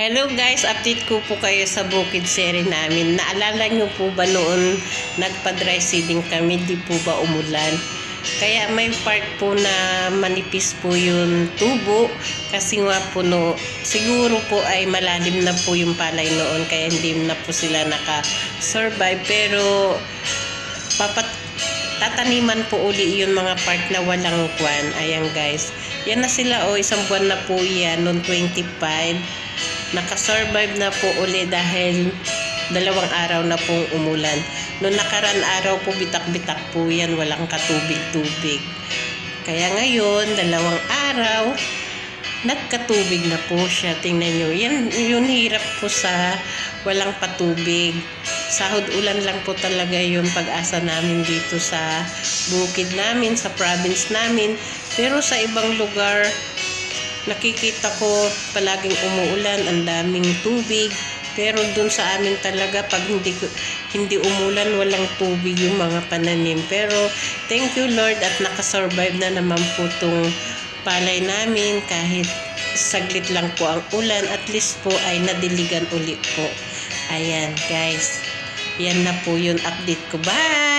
Hello guys, update ko po kayo sa bukid seri namin. Naalala nyo po ba noon nagpa-dry seeding kami, di po ba umulan? Kaya may part po na manipis po yung tubo kasi nga po no, siguro po ay malalim na po yung palay noon kaya hindi na po sila naka-survive pero papat tataniman po uli yung mga part na walang kwan. Ayan guys. Yan na sila o isang buwan na po yan noong 25. Nakasurvive na po uli dahil dalawang araw na pong umulan. Noong nakaraan araw po bitak-bitak po yan, walang katubig-tubig. Kaya ngayon, dalawang araw, nagkatubig na po siya. Tingnan nyo. Yan, yun hirap po sa walang patubig. Sahod ulan lang po talaga yung pag-asa namin dito sa bukid namin, sa province namin. Pero sa ibang lugar, nakikita ko palaging umuulan, ang daming tubig. Pero dun sa amin talaga, pag hindi, hindi umulan, walang tubig yung mga pananim. Pero thank you Lord at nakasurvive na naman po tong palay namin kahit saglit lang po ang ulan. At least po ay nadiligan ulit po. Ayan guys. Yan na po yung update ko. Bye!